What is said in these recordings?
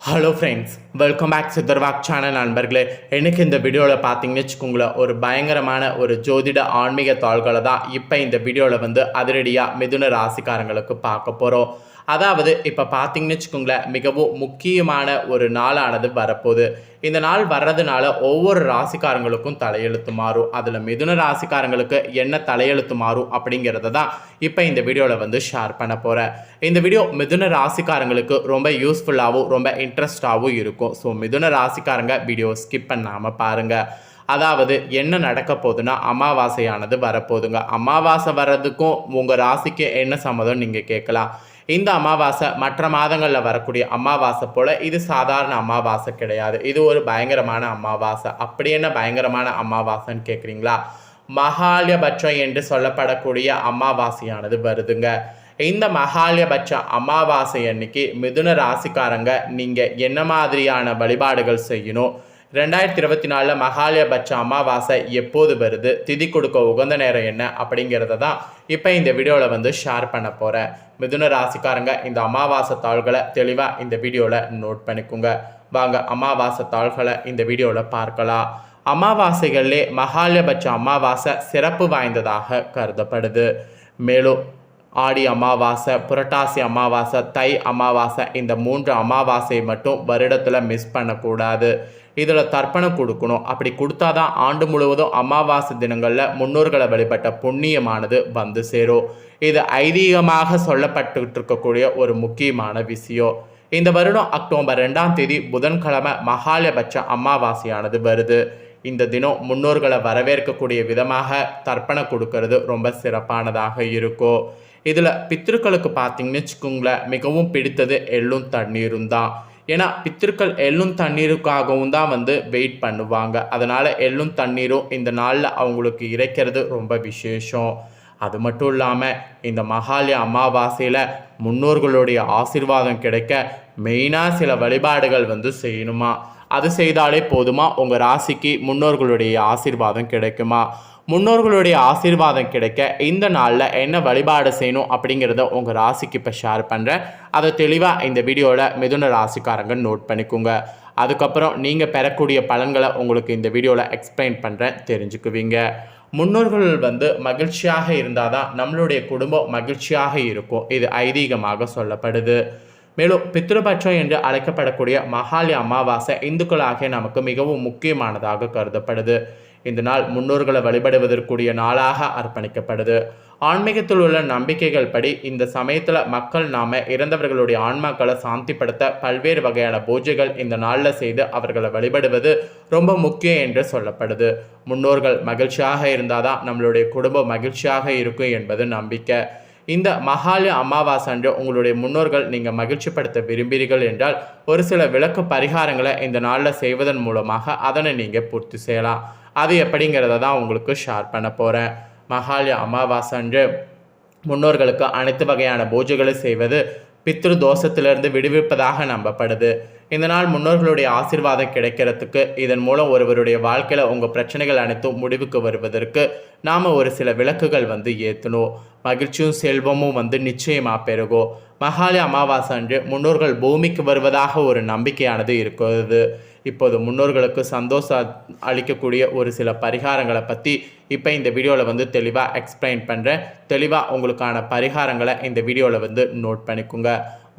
Hello friends welcome back சித்தர்வாக் channel நண்பர்களே. எனக்கு இந்த வீடியோவில் பார்த்தீங்கன்னு வச்சுக்கோங்களேன் ஒரு பயங்கரமான ஒரு ஜோதிட ஆன்மீக தாள்களை தான் இப்போ இந்த வீடியோவில் வந்து அதிரடியாக மிதுன ராசிக்காரங்களுக்கு பார்க்க போகிறோம் அதாவது இப்போ பார்த்தீங்கன்னு வச்சுக்கோங்களேன் மிகவும் முக்கியமான ஒரு நாளானது வரப்போகுது. இந்த நாள் வர்றதுனால ஒவ்வொரு ராசிக்காரங்களுக்கும் தலையெழுத்து மாறும். அதில் மிதுன ராசிக்காரங்களுக்கு என்ன தலையெழுத்து மாறும் அப்படிங்கிறத தான் இப்போ இந்த வீடியோவில் வந்து ஷேர் பண்ண போகிறேன் இந்த வீடியோ மிதுன ராசிக்காரங்களுக்கு ரொம்ப யூஸ்ஃபுல்லாகவும் ரொம்ப இன்ட்ரெஸ்டாகவும் இருக்கும். ஸோ மிதுன ராசிக்காரங்க வீடியோ ஸ்கிப் பண்ணாமல் பாருங்கள் அதாவது என்ன நடக்க போகுதுன்னா அமாவாசையானது வரப்போகுதுங்க. அமாவாசை வர்றதுக்கும் உங்கள் ராசிக்கு என்ன சம்மதம் நீங்கள் கேட்கலாம். இந்த அமாவாசை மற்ற மாதங்களில் வரக்கூடிய அமாவாசை போல் இது சாதாரண அமாவாசை கிடையாது. இது ஒரு பயங்கரமான அமாவாசை. அப்படி என்ன பயங்கரமான அமாவாசைன்னு கேட்குறீங்களா? மகாலயபட்சம் என்று சொல்லப்படக்கூடிய அமாவாசையானது வருதுங்க. இந்த மகாலயபட்ச அமாவாசை அன்னைக்கு மிதுன ராசிக்காரங்க நீங்கள் என்ன மாதிரியான வழிபாடுகள் செய்யணும்? ரெண்டாயிரத்தி இருபத்தி நாலில் மகாலயபட்ச அமாவாசை எப்போது வருது? திதி கொடுக்க உகந்த நேரம் என்ன? அப்படிங்கிறத தான் இப்போ இந்த வீடியோவில் வந்து ஷேர் பண்ண போகிறேன் மிதுன ராசிக்காரங்க இந்த அமாவாசை தாள்களை தெளிவாக இந்த வீடியோவில் நோட் பண்ணிக்கோங்க. வாங்க அமாவாசை தாள்களை இந்த வீடியோவில் பார்க்கலாம். அமாவாசைகளிலே மகாலயபட்ச அமாவாசை சிறப்பு வாய்ந்ததாக கருதப்படுது. மேலும் ஆடி அமாவாசை புரட்டாசி அமாவாசை தை அமாவாசை இந்த மூன்று அமாவாசை மட்டும் வருடத்தில் மிஸ் பண்ணக்கூடாது. இதில் தர்ப்பணம் கொடுக்கணும். அப்படி கொடுத்தாதான் ஆண்டு முழுவதும் அமாவாசை தினங்களில் முன்னோர்களை வழிபட்ட புண்ணியமானது வந்து சேரும். இது ஐதீகமாக சொல்லப்பட்டு இருக்கக்கூடிய ஒரு முக்கியமான விஷயம். இந்த வருடம் அக்டோபர் ரெண்டாம் தேதி புதன்கிழமை மகாலபட்ச அமாவாசையானது வருது. இந்த தினம் முன்னோர்களை வரவேற்கக்கூடிய விதமாக தர்ப்பணம் கொடுக்கறது ரொம்ப சிறப்பானதாக இருக்கும். இதில் பித்திருக்களுக்கு பார்த்தீங்கன்னு வச்சுக்கோங்களேன் மிகவும் பிடித்தது எள்ளும் தண்ணீரும் தான். ஏன்னா பித்திருக்கள் எள்ளும் தண்ணீருக்காகவும் தான் வந்து வெயிட் பண்ணுவாங்க. அதனால் எள்ளும் தண்ணீரும் இந்த நாளில் அவங்களுக்கு இறைக்கிறது ரொம்ப விசேஷம். அது மட்டும் இல்லாமல் இந்த மகாலய அமாவாசையில் முன்னோர்களுடைய ஆசிர்வாதம் கிடைக்க மெயினாக சில வழிபாடுகள் வந்து செய்யணுமா? அது செய்தாலே போதுமா? உங்கள் ராசிக்கு முன்னோர்களுடைய ஆசீர்வாதம் கிடைக்குமா? முன்னோர்களுடைய ஆசீர்வாதம் கிடைக்க இந்த நாளில் என்ன வழிபாடு செய்யணும் அப்படிங்கிறத உங்கள் ராசிக்கு இப்போ ஷேர் பண்ணுறேன் அதை தெளிவாக இந்த வீடியோவில் மிதுன ராசிக்காரங்க நோட் பண்ணிக்கோங்க. அதுக்கப்புறம் நீங்கள் பெறக்கூடிய பலன்களை உங்களுக்கு இந்த வீடியோவில் எக்ஸ்பிளைன் பண்ணுறேன் தெரிஞ்சுக்குவீங்க. முன்னோர்கள் வந்து மகிழ்ச்சியாக இருந்தால் தான் நம்மளுடைய குடும்பம் மகிழ்ச்சியாக இருக்கும். இது ஐதீகமாக சொல்லப்படுது. மேலும் பித்ருபட்சம் என்று அழைக்கப்படக்கூடிய மகாலி அமாவாசை இந்துக்களாகிய நமக்கு மிகவும் முக்கியமானதாக கருதப்படுது. இந்த நாள் முன்னோர்களை வழிபடுவதற்குரிய நாளாக அர்ப்பணிக்கப்படுது. ஆன்மீகத்தில் உள்ள நம்பிக்கைகள் படி இந்த சமயத்தில் மக்கள் நாம இறந்தவர்களுடைய ஆன்மாக்களை சாந்திப்படுத்த பல்வேறு வகையான பூஜைகள் இந்த நாளில் செய்து அவர்களை வழிபடுவது ரொம்ப முக்கியம் என்று சொல்லப்படுது. முன்னோர்கள் மகிழ்ச்சியாக இருந்தால் தான் நம்மளுடைய குடும்பம் மகிழ்ச்சியாக இருக்கும் என்பது நம்பிக்கை. இந்த மகாலய அமாவாசை அன்று உங்களுடைய முன்னோர்கள் நீங்கள் மகிழ்ச்சிப்படுத்த விரும்புகிறீர்கள் என்றால் ஒரு சில விளக்கு பரிகாரங்களை இந்த நாளில் செய்வதன் மூலமாக அதனை நீங்கள் பூர்த்தி செய்யலாம். அது எப்படிங்கிறத தான் உங்களுக்கு ஷேர் பண்ண போகிறேன் மகாலய அமாவாசை அன்று முன்னோர்களுக்கு அனைத்து வகையான பூஜைகளை செய்வது பித்ரு தோஷத்திலிருந்து விடுவிப்பதாக நம்பப்படுது. இந்த நாள் முன்னோர்களுடைய ஆசிர்வாதம் கிடைக்கிறதுக்கு இதன் மூலம் ஒருவருடைய வாழ்க்கையில் உங்கள் பிரச்சனைகள் அனைத்தும் முடிவுக்கு வருவதற்கு நாம் ஒரு சில விளக்குகள் வந்து ஏற்றணும் மகிழ்ச்சியும் செல்வமும் வந்து நிச்சயமாக பெருகும் மகாலி அமாவாசை அன்று முன்னோர்கள் பூமிக்கு வருவதாக ஒரு நம்பிக்கையானது இருக்கிறது. இப்போது முன்னோர்களுக்கு சந்தோஷம் அளிக்கக்கூடிய ஒரு சில பரிகாரங்களை பற்றி இப்போ இந்த வீடியோவில் வந்து தெளிவாக எக்ஸ்பிளைன் பண்ணுறேன் தெளிவாக உங்களுக்கான பரிகாரங்களை இந்த வீடியோவில் வந்து நோட் பண்ணிக்கோங்க.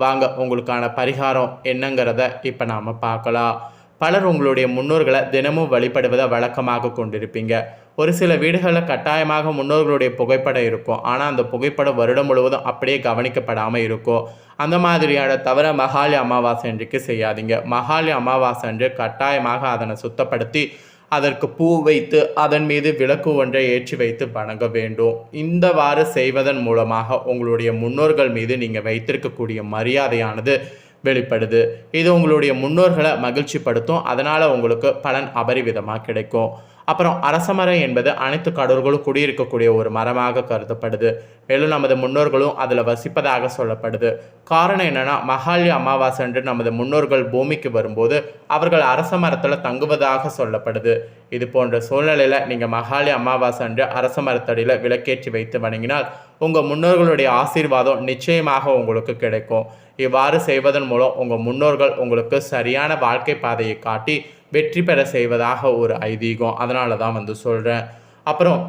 வாங்க உங்களுக்கான பரிகாரம் என்னங்கிறத இப்போ நாம் பார்க்கலாம். பலர் உங்களுடைய முன்னோர்களை தினமும் வழிபடுவதை வழக்கமாக கொண்டிருப்பீங்க. ஒரு சில வீடுகளில் கட்டாயமாக முன்னோர்களுடைய புகைப்படம் இருக்கும். ஆனால் அந்த புகைப்படம் வருடம் முழுவதும் அப்படியே கவனிக்கப்படாமல் இருக்கும். அந்த மாதிரியான தவிர மகாலி அமாவாசை அன்றைக்கு செய்யாதீங்க. மகாலி அமாவாசை அன்று கட்டாயமாக அதனை சுத்தப்படுத்தி அதற்கு பூ வைத்து அதன் மீது விளக்கு ஒன்றை ஏற்றி வைத்து வணங்க வேண்டும். இந்தவாறு செய்வதன் மூலமாக உங்களுடைய முன்னோர்கள் மீது நீங்கள் வைத்திருக்கக்கூடிய மரியாதையானது வெளிப்படுது. இது உங்களுடைய முன்னோர்களை மகிழ்ச்சிப்படுத்தும். அதனால் உங்களுக்கு பலன் அபரிவிதமாக கிடைக்கும். அப்புறம் அரசமரம் என்பது அனைத்து கடவுள்களும் குடியிருக்கக்கூடிய ஒரு மரமாக கருதப்படுது. மேலும் நமது முன்னோர்களும் அதில் வசிப்பதாக சொல்லப்படுது. காரணம் என்னென்னா மகாலி அமாவாசை என்று நமது முன்னோர்கள் பூமிக்கு வரும்போது அவர்கள் அரச மரத்தில் தங்குவதாக சொல்லப்படுது. இது போன்ற சூழ்நிலையில் நீங்கள் மகாலி அமாவாசை என்று அரச மரத்தடியில் விளக்கேற்றி வைத்து வணங்கினால் உங்கள் முன்னோர்களுடைய ஆசீர்வாதம் நிச்சயமாக உங்களுக்கு கிடைக்கும். இவ்வாறு செய்வதன் மூலம் உங்கள் முன்னோர்கள் உங்களுக்கு சரியான வாழ்க்கை பாதையை காட்டி வெற்றி பெற செய்வதாக ஒரு ஐதீகம். அதனால தான் வந்து சொல்கிறேன் அப்புறம்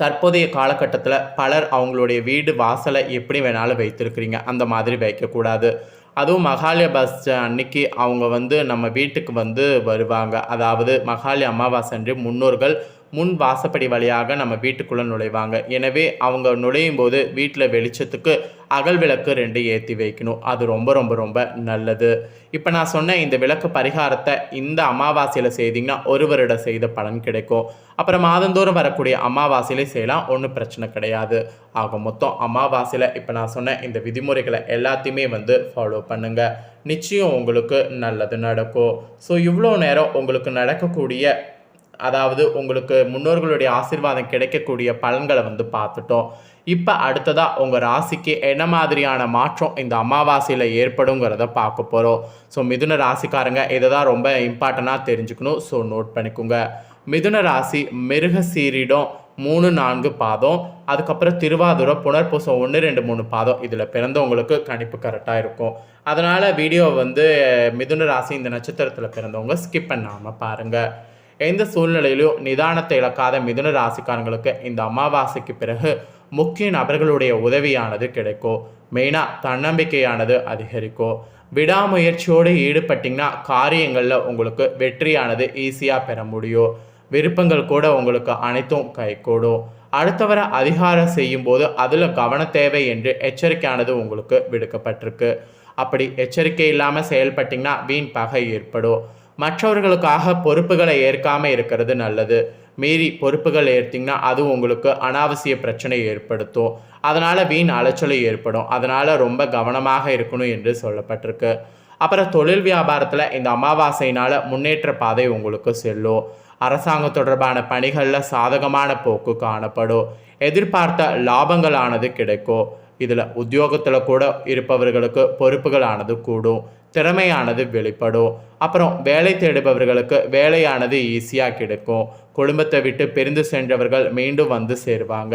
தற்போதைய காலகட்டத்தில் பலர் அவங்களுடைய வீடு வாசலை எப்படி வேணாலும் வைத்திருக்கிறீங்க. அந்த மாதிரி வைக்கக்கூடாது. அதுவும் மகாலய பஸ் அன்னைக்கு அவங்க வந்து நம்ம வீட்டுக்கு வந்து வருவாங்க. அதாவது மகாலய அமாவாசை அன்று முன்னோர்கள் முன் வாசப்படி வழியாக நம்ம வீட்டுக்குள்ளே நுழைவாங்க. எனவே அவங்க நுழையும் போது வீட்டில் வெளிச்சத்துக்கு அகல் விளக்கு ரெண்டு ஏற்றி வைக்கணும். அது ரொம்ப ரொம்ப ரொம்ப நல்லது. இப்போ நான் சொன்ன இந்த விளக்கு பரிகாரத்தை இந்த அமாவாசையில் செய்தீங்கன்னா ஒரு வருடம் செய்த பலன் கிடைக்கும். அப்புறம் மாதந்தோறும் வரக்கூடிய அமாவாசையிலே செய்யலாம். ஒன்றும் பிரச்சனை கிடையாது. ஆக மொத்தம் அமாவாசையில் இப்போ நான் சொன்ன இந்த விதிமுறைகளை எல்லாத்தையுமே வந்து ஃபாலோ பண்ணுங்கள் நிச்சயம் உங்களுக்கு நல்லது நடக்கும். ஸோ இவ்வளோ நேரம் உங்களுக்கு நடக்கக்கூடிய அதாவது உங்களுக்கு முன்னோர்களுடைய ஆசீர்வாதம் கிடைக்கக்கூடிய பலன்களை வந்து பார்த்துட்டோம். இப்போ அடுத்ததாக உங்கள் ராசிக்கு என்ன மாதிரியான மாற்றம் இந்த அமாவாசையில் ஏற்படுங்கிறத பார்க்க போகிறோம் ஸோ மிதுன ராசிக்காரங்க இதை தான் ரொம்ப இம்பார்ட்டண்ட்டாக தெரிஞ்சுக்கணும். ஸோ நோட் பண்ணிக்கோங்க. மிதுன ராசி மிருக சீரிடம் மூணு நான்கு பாதம். அதுக்கப்புறம் திருவாதுரை புனர்பூசம் ஒன்று ரெண்டு மூணு பாதம். இதில் பிறந்தவங்களுக்கு கணிப்பு கரெக்டாக இருக்கும். அதனால் வீடியோ வந்து மிதுன ராசி இந்த நட்சத்திரத்தில் பிறந்தவங்க ஸ்கிப் பண்ணாமல் பாருங்கள் எந்த சூழ்நிலையிலும் நிதானத்தை இழக்காத மிதுன ராசிக்காரங்களுக்கு இந்த அமாவாசைக்கு பிறகு முக்கிய நபர்களுடைய உதவியானது கிடைக்கும். மெயினாக தன்னம்பிக்கையானது அதிகரிக்கும். விடாமுயற்சியோடு ஈடுபட்டிங்கன்னா காரியங்களில் உங்களுக்கு வெற்றியானது ஈஸியாக பெற முடியும். விருப்பங்கள் கூட உங்களுக்கு அனைத்தும் கைகூடும். அடுத்தவரை அதிகாரம் செய்யும்போது அதில் கவன தேவை என்று எச்சரிக்கையானது உங்களுக்கு விடுக்கப்பட்டிருக்கு. அப்படி எச்சரிக்கை இல்லாமல் செயல்பட்டிங்கன்னா வீண் பகை ஏற்படும். மற்றவர்களுக்காக பொறுப்புகளை ஏற்காமல் இருக்கிறது நல்லது. மீறி பொறுப்புகள் ஏற்றிங்கன்னா அது உங்களுக்கு அனாவசிய பிரச்சனை ஏற்படுத்தும். அதனால் வீண் அலைச்சலும் ஏற்படும். அதனால் ரொம்ப கவனமாக இருக்கணும் என்று சொல்லப்பட்டிருக்கு. அப்புறம் தொழில் வியாபாரத்தில் இந்த அமாவாசையினால் முன்னேற்ற பாதை உங்களுக்கு செல்லும். அரசாங்கம் தொடர்பான பணிகளில் சாதகமான போக்கு காணப்படும். எதிர்பார்த்த லாபங்களானது கிடைக்கும். இதில் உத்தியோகத்தில் கூட இருப்பவர்களுக்கு பொறுப்புகளானது கூடும். திறமையானது வெளிப்படும். அப்புறம் வேலை தேடுபவர்களுக்கு வேலையானது ஈஸியாக கிடைக்கும். குடும்பத்தை விட்டு பிரிந்து சென்றவர்கள் மீண்டும் வந்து சேருவாங்க.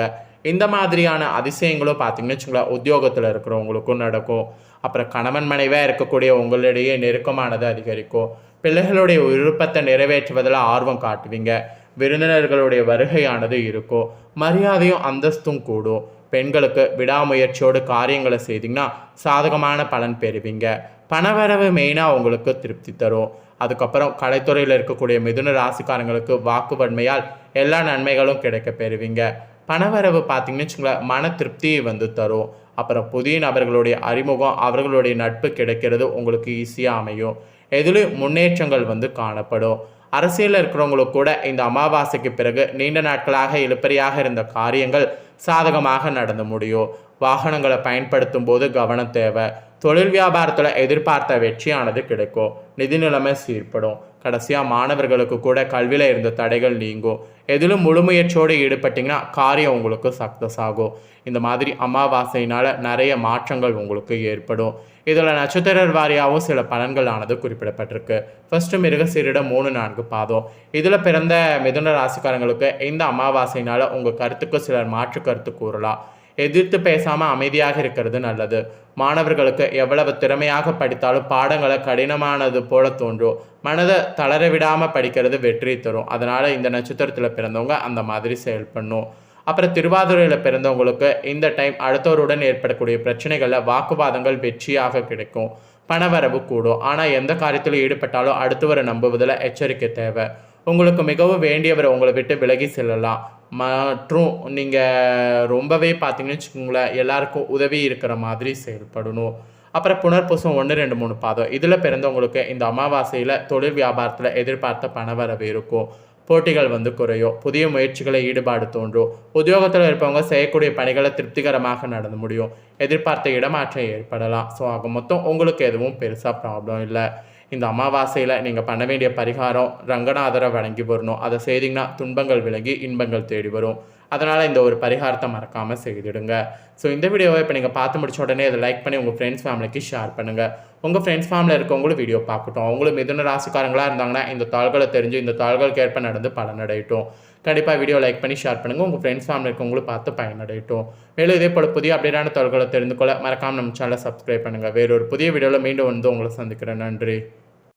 இந்த மாதிரியான அதிசயங்களும் பார்த்தீங்கன்னு வச்சுங்களேன் உத்தியோகத்தில் இருக்கிறவங்களுக்கும் நடக்கும். அப்புறம் கணவன் மனைவியாக இருக்கக்கூடிய உங்களிடையே நெருக்கமானது அதிகரிக்கும். பிள்ளைகளுடைய விருப்பத்தை நிறைவேற்றுவதில் ஆர்வம் காட்டுவீங்க. விருந்தினர்களுடைய வருகையானது இருக்கும். மரியாதையும் அந்தஸ்தும் கூடும். பெண்களுக்கு விடாமுயற்சியோடு காரியங்களை செய்தீங்கன்னா சாதகமான பலன் பெறுவீங்க. பணவரவு மெயினாக உங்களுக்கு திருப்தி தரும். அதுக்கப்புறம் கலைத்துறையில் இருக்கக்கூடிய மிதுன ராசிக்காரங்களுக்கு வாக்குவன்மையால் எல்லா நன்மைகளும் கிடைக்க பெறுவீங்க. பணவரவு பார்த்தீங்கன்னு வச்சுங்களேன் மன திருப்தியை வந்து தரும். அப்புறம் புதிய நபர்களுடைய அறிமுகம் அவர்களுடைய நட்பு கிடைக்கிறது உங்களுக்கு ஈஸியாக அமையும். எதிலும் முன்னேற்றங்கள் வந்து காணப்படும். அரசியலில் இருக்கிறவங்களுக்கு கூட இந்த அமாவாசைக்கு பிறகு நீண்ட நாட்களாக இழுப்பறியாக இருந்த காரியங்கள் சாதகமாக நடந்து முடியும். வாகனங்களை பயன்படுத்தும் போது கவனம் தேவை. தொழில் வியாபாரத்தில் எதிர்பார்த்த வெற்றியானது கிடைக்கும். நிதி நிலைமை சீர்படும். கடைசியாக மாணவர்களுக்கு கூட கல்வியில் இருந்த தடைகள் நீங்கும். எதிலும் முழுமுயற்சியோடு ஈடுபட்டிங்கன்னா காரியம் உங்களுக்கு சக்ஸஸ் ஆகும். இந்த மாதிரி அமாவாசையினால் நிறைய மாற்றங்கள் உங்களுக்கு ஏற்படும். இதில் நட்சத்திர வாரியாகவும் சில பலன்களானது குறிப்பிடப்பட்டிருக்கு. ஃபர்ஸ்ட்டு மிருகசீரிடம் மூணு நான்கு பாதம். இதில் பிறந்த மிதுன ராசிக்காரங்களுக்கு இந்த அமாவாசையினால் உங்கள் கருத்துக்கு சிலர் மாற்று கருத்து கூறலாம். எதிர்த்து பேசாமல் அமைதியாக இருக்கிறது நல்லது. மாணவர்களுக்கு எவ்வளவு திறமையாக படித்தாலும் பாடங்களை கடினமானது போல தோன்றும். மனதை தளர விடாமல் படிக்கிறது வெற்றி தரும். அதனால் இந்த நட்சத்திரத்தில் பிறந்தவங்க அந்த மாதிரி செயல் பண்ணும். அப்புறம் திருவாதிரையில் பிறந்தவங்களுக்கு இந்த டைம் அடுத்தவருடன் ஏற்படக்கூடிய பிரச்சனைகளில் வாக்குவாதங்கள் வெற்றியாக கிடைக்கும். பணவரவு கூடும். ஆனால் எந்த காரியத்தில் ஈடுபட்டாலும் அடுத்தவரை நம்புவதில் எச்சரிக்கை தேவை. உங்களுக்கு மிகவும் வேண்டியவர் உங்களை விட்டு விலகி செல்லலாம். மற்றும் நீங்கள் ரொம்பவே பார்த்தீங்கன்னு வச்சுக்கோங்களேன் எல்லாருக்கும் உதவி இருக்கிற மாதிரி செயல்படணும். அப்புறம் புனர்பூசம் ஒன்று ரெண்டு மூணு பாதம். இதில் பிறந்தவங்களுக்கு இந்த அமாவாசையில் தொழில் வியாபாரத்தில் எதிர்பார்த்த பணவரவு இருக்கும். போட்டிகள் வந்து குறையும். புதிய முயற்சிகளை ஈடுபாடு தோன்றும். உத்தியோகத்தில் இருப்பவங்க செய்யக்கூடிய பணிகளை திருப்திகரமாக நடந்து முடியும். எதிர்பார்த்த இடமாற்றம் ஏற்படலாம். ஸோ ஆக மொத்தம் உங்களுக்கு எதுவும் பெருசாக ப்ராப்ளம் இல்லை. இந்த அமாவாசையில் நீங்கள் பண்ண வேண்டிய பரிகாரம் ரங்கநாதரை வழங்கி வரணும். அதை செய்திங்கன்னா துன்பங்கள் விலகி இன்பங்கள் தேடி வரும். அதனால் இந்த ஒரு பரிகாரத்தை மறக்காமல் செய்திடுங்க. ஸோ இந்த வீடியோவை இப்போ நீங்கள் பார்த்து முடிச்ச உடனே இதை லைக் பண்ணி உங்கள் ஃப்ரெண்ட்ஸ் ஃபேமிலிக்கு ஷேர் பண்ணுங்கள் உங்கள் ஃப்ரெண்ட்ஸ் ஃபேமிலியில் இருக்கவங்களும் வீடியோ பார்க்கட்டும். அவங்களும் மிதுன ராசிக்காரங்களாக இருந்தாங்கன்னா இந்த தாள்களை தெரிஞ்சு இந்த தாள்களுக்கு ஏற்ப நடந்து பலனடையட்டும். கண்டிப்பாக வீடியோ லைக் பண்ணி ஷேர் பண்ணுங்கள் உங்கள் ஃப்ரெண்ட்ஸ் ஃபேமிலி இருக்கவங்களும் பார்த்து பயனடையட்டும். மேலும் இதே போல் புதிய அப்டேட்டான தொழில்களை தெரிந்து கொள்ள மறக்காமல் நம்ம சேனலை சப்ஸ்கிரைப் பண்ணுங்கள் வேறொரு புதிய வீடியோவில் மீண்டும் வந்து உங்களை சந்திக்கிறேன். நன்றி.